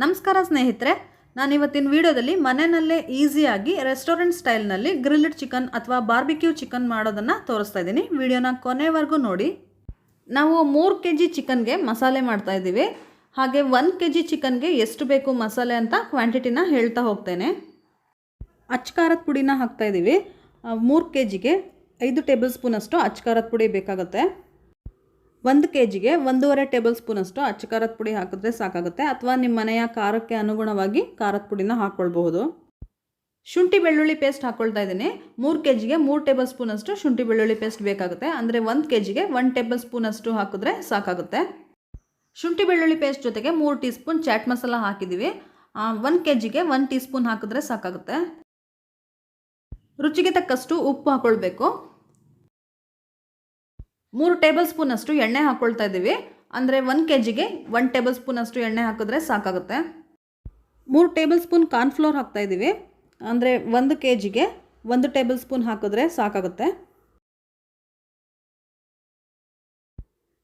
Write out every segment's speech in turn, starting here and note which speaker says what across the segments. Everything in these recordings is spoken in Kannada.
Speaker 1: ನಮಸ್ಕಾರ ಸ್ನೇಹಿತರೆ ನಾನು ಇವತ್ತಿನ ವಿಡಿಯೋದಲ್ಲಿ ಮನೆಯಲ್ಲೇ ಈಸಿಯಾಗಿ ರೆಸ್ಟೋರೆಂಟ್ ಸ್ಟೈಲ್ನಲ್ಲಿ ಗ್ರಿಲ್ಡ್ ಚಿಕನ್ ಅಥವಾ ಬಾರ್ಬಿಕ್ಯೂ ಚಿಕನ್ ಮಾಡೋದನ್ನು ತೋರಿಸ್ತಾ ಇದ್ದೀನಿ. ವಿಡಿಯೋನ ಕೊನೆವರೆಗೂ ನೋಡಿ. ನಾವು ಮೂರು ಕೆ ಜಿ ಚಿಕನ್ಗೆ ಮಸಾಲೆ ಮಾಡ್ತಾ ಇದ್ದೀವಿ. ಹಾಗೆ ಒಂದು ಕೆ ಜಿ ಚಿಕನ್ಗೆ ಎಷ್ಟು ಬೇಕು ಮಸಾಲೆ ಅಂತ ಕ್ವಾಂಟಿಟಿನ ಹೇಳ್ತಾ ಹೋಗ್ತೇನೆ. ಅಚ್ಕಾರದ ಪುಡಿನ ಹಾಕ್ತಾ ಇದ್ದೀವಿ. ಮೂರು ಕೆ ಜಿಗೆ ಐದು ಟೇಬಲ್ ಸ್ಪೂನಷ್ಟು ಅಚ್ಕಾರದ ಪುಡಿ ಬೇಕಾಗುತ್ತೆ. ಒಂದು ಕೆ ಜಿಗೆ ಒಂದೂವರೆ ಟೇಬಲ್ ಸ್ಪೂನಷ್ಟು ಅಚ್ಚ ಖಾರದ ಪುಡಿ ಹಾಕಿದ್ರೆ ಸಾಕಾಗುತ್ತೆ ಅಥವಾ ನಿಮ್ಮ ಮನೆಯ ಖಾರಕ್ಕೆ ಅನುಗುಣವಾಗಿ ಖಾರದ ಪುಡಿನ ಹಾಕ್ಕೊಳ್ಬಹುದು ಶುಂಠಿ ಬೆಳ್ಳುಳ್ಳಿ ಪೇಸ್ಟ್ ಹಾಕ್ಕೊಳ್ತಾ ಇದ್ದೀನಿ. ಮೂರು ಕೆ ಜಿಗೆ ಮೂರು ಟೇಬಲ್ ಸ್ಪೂನಷ್ಟು ಶುಂಠಿ ಬೆಳ್ಳುಳ್ಳಿ ಪೇಸ್ಟ್ ಬೇಕಾಗುತ್ತೆ. ಅಂದರೆ ಒಂದು ಕೆ ಜಿಗೆ ಒನ್ ಟೇಬಲ್ ಸ್ಪೂನಷ್ಟು ಹಾಕಿದ್ರೆ ಸಾಕಾಗುತ್ತೆ. ಶುಂಠಿ ಬೆಳ್ಳುಳ್ಳಿ ಪೇಸ್ಟ್ ಜೊತೆಗೆ ಮೂರು ಟೀ ಸ್ಪೂನ್ ಚಾಟ್ ಮಸಾಲ ಹಾಕಿದ್ದೀವಿ. ಒಂದು ಕೆ ಜಿಗೆ ಒನ್ ಟೀ ಸ್ಪೂನ್ ಹಾಕಿದ್ರೆ ಸಾಕಾಗುತ್ತೆ. ರುಚಿಗೆ ತಕ್ಕಷ್ಟು ಉಪ್ಪು ಹಾಕ್ಕೊಳ್ಬೇಕು ಮೂರು ಟೇಬಲ್ ಸ್ಪೂನಷ್ಟು ಎಣ್ಣೆ ಹಾಕ್ಕೊಳ್ತಾ ಇದ್ದೀವಿ. ಅಂದರೆ ಒನ್ ಕೆ ಜಿಗೆ ಒನ್ ಟೇಬಲ್ ಸ್ಪೂನಷ್ಟು ಎಣ್ಣೆ ಹಾಕಿದ್ರೆ ಸಾಕಾಗುತ್ತೆ. ಮೂರು ಟೇಬಲ್ ಸ್ಪೂನ್ ಕಾರ್ನ್ಫ್ಲೋರ್ ಹಾಕ್ತಾ ಇದ್ದೀವಿ. ಅಂದರೆ ಒಂದು ಕೆ ಜಿಗೆ ಒಂದು ಟೇಬಲ್ ಸ್ಪೂನ್ ಹಾಕಿದ್ರೆ ಸಾಕಾಗುತ್ತೆ.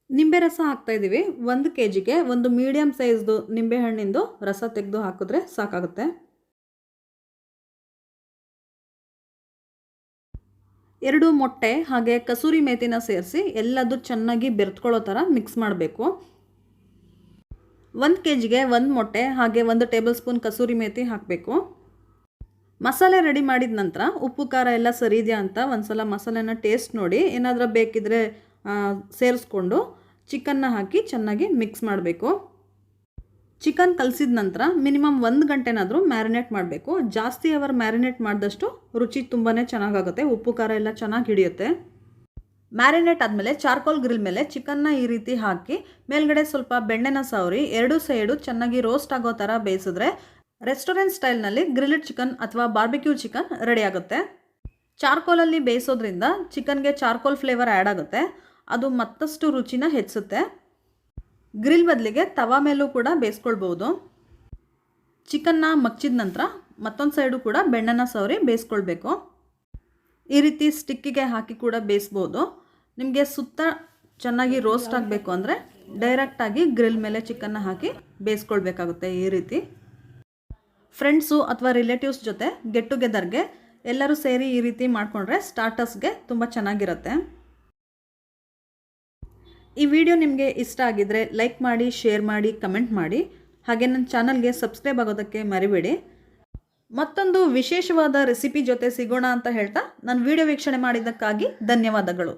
Speaker 1: ನಿಂಬೆ ರಸ ಹಾಕ್ತಾ ಇದ್ದೀವಿ. ಒಂದು ಕೆ ಜಿಗೆ ಒಂದು ಮೀಡಿಯಮ್ ಸೈಜ್ದು ನಿಂಬೆಹಣ್ಣಿಂದು ರಸ ತೆಗೆದು ಹಾಕಿದ್ರೆ ಸಾಕಾಗುತ್ತೆ. ಎರಡು ಮೊಟ್ಟೆ ಹಾಗೆ ಕಸೂರಿ ಮೇತಿನ ಸೇರಿಸಿ ಎಲ್ಲದು ಚೆನ್ನಾಗಿ ಬೆರೆತ್ಕೊಳ್ಳೋ ಥರ ಮಿಕ್ಸ್ ಮಾಡಬೇಕು. ಒಂದು ಕೆ ಜಿಗೆ ಒಂದು ಮೊಟ್ಟೆ ಹಾಗೆ ಒಂದು ಟೇಬಲ್ ಸ್ಪೂನ್ ಕಸೂರಿ ಮೇತಿ ಹಾಕಬೇಕು. ಮಸಾಲೆ ರೆಡಿ ಮಾಡಿದ ನಂತರ ಉಪ್ಪು, ಖಾರ ಎಲ್ಲ ಸರಿ ಇದೆಯಾ ಅಂತ ಒಂದು ಸಲ ಮಸಾಲೆನ ಟೇಸ್ಟ್ ನೋಡಿ. ಏನಾದರೂ ಬೇಕಿದ್ರೆ ಸೇರಿಸ್ಕೊಂಡು ಚಿಕನ್ನ ಹಾಕಿ ಚೆನ್ನಾಗಿ ಮಿಕ್ಸ್ ಮಾಡಬೇಕು. ಚಿಕನ್ ಕಲಸಿದ ನಂತರ ಮಿನಿಮಮ್ ಒಂದು ಗಂಟೆನಾದರೂ ಮ್ಯಾರಿನೇಟ್ ಮಾಡಬೇಕು. ಜಾಸ್ತಿ ಅವರ್ ಮ್ಯಾರಿನೇಟ್ ಮಾಡಿದಷ್ಟು ರುಚಿ ತುಂಬಾ ಚೆನ್ನಾಗಾಗುತ್ತೆ. ಉಪ್ಪು, ಖಾರ ಎಲ್ಲ ಚೆನ್ನಾಗಿ ಹಿಡಿಯುತ್ತೆ. ಮ್ಯಾರಿನೇಟ್ ಆದಮೇಲೆ ಚಾರ್ಕೋಲ್ ಗ್ರಿಲ್ ಮೇಲೆ ಚಿಕನ್ನ ಈ ರೀತಿ ಹಾಕಿ ಮೇಲ್ಗಡೆ ಸ್ವಲ್ಪ ಬೆಣ್ಣೆನ ಸವರಿ ಎರಡೂ ಸೈಡು ಚೆನ್ನಾಗಿ ರೋಸ್ಟ್ ಆಗೋ ಥರ ಬೇಯಿಸಿದ್ರೆ ರೆಸ್ಟೋರೆಂಟ್ ಸ್ಟೈಲ್ನಲ್ಲಿ ಗ್ರಿಲ್ಡ್ ಚಿಕನ್ ಅಥವಾ ಬಾರ್ಬಿಕ್ಯೂ ಚಿಕನ್ ರೆಡಿ ಆಗುತ್ತೆ. ಚಾರ್ಕೋಲಲ್ಲಿ ಬೇಯಿಸೋದ್ರಿಂದ ಚಿಕನ್ಗೆ ಚಾರ್ಕೋಲ್ ಫ್ಲೇವರ್ ಆ್ಯಡ್ ಆಗುತ್ತೆ. ಅದು ಮತ್ತಷ್ಟು ರುಚಿನ ಹೆಚ್ಚುತ್ತೆ. ಗ್ರಿಲ್ ಬದಲಿಗೆ ತವಾ ಮೇಲೂ ಕೂಡ ಬೇಯಿಸ್ಕೊಳ್ಬೋದು. ಚಿಕನ್ನ ಮಗ್ಚಿದ ನಂತರ ಮತ್ತೊಂದು ಸೈಡು ಕೂಡ ಬೆಣ್ಣೆನ ಸವರಿ ಬೇಯಿಸ್ಕೊಳ್ಬೇಕು. ಈ ರೀತಿ ಸ್ಟಿಕ್ಕಿಗೆ ಹಾಕಿ ಕೂಡ ಬೇಯಿಸ್ಬೋದು. ನಿಮಗೆ ಸುತ್ತ ಚೆನ್ನಾಗಿ ರೋಸ್ಟ್ ಆಗಬೇಕು ಅಂದರೆ ಡೈರೆಕ್ಟಾಗಿ ಗ್ರಿಲ್ ಮೇಲೆ ಚಿಕನ್ನ ಹಾಕಿ ಬೇಯಿಸ್ಕೊಳ್ಬೇಕಾಗುತ್ತೆ ಈ ರೀತಿ. ಫ್ರೆಂಡ್ಸು ಅಥವಾ ರಿಲೇಟಿವ್ಸ್ ಜೊತೆ ಗೆಟ್ ಟುಗೆದರ್ಗೆ ಎಲ್ಲರೂ ಸೇರಿ ಈ ರೀತಿ ಮಾಡಿಕೊಂಡ್ರೆ ಸ್ಟಾರ್ಟರ್ಸ್ಗೆ ತುಂಬ ಚೆನ್ನಾಗಿರುತ್ತೆ. ಈ ವಿಡಿಯೋ ನಿಮಗೆ ಇಷ್ಟ ಆಗಿದ್ದರೆ ಲೈಕ್ ಮಾಡಿ, ಶೇರ್ ಮಾಡಿ, ಕಮೆಂಟ್ ಮಾಡಿ. ಹಾಗೆ ನನ್ನ ಚಾನಲ್ಗೆ ಸಬ್ಸ್ಕ್ರೈಬ್ ಆಗೋದಕ್ಕೆ ಮರಿಬೇಡಿ. ಮತ್ತೊಂದು ವಿಶೇಷವಾದ ರೆಸಿಪಿ ಜೊತೆ ಸಿಗೋಣ ಅಂತ ಹೇಳ್ತಾ ನಾನು ವಿಡಿಯೋ ವೀಕ್ಷಣೆ ಮಾಡಿದ್ದಕ್ಕಾಗಿ ಧನ್ಯವಾದಗಳು.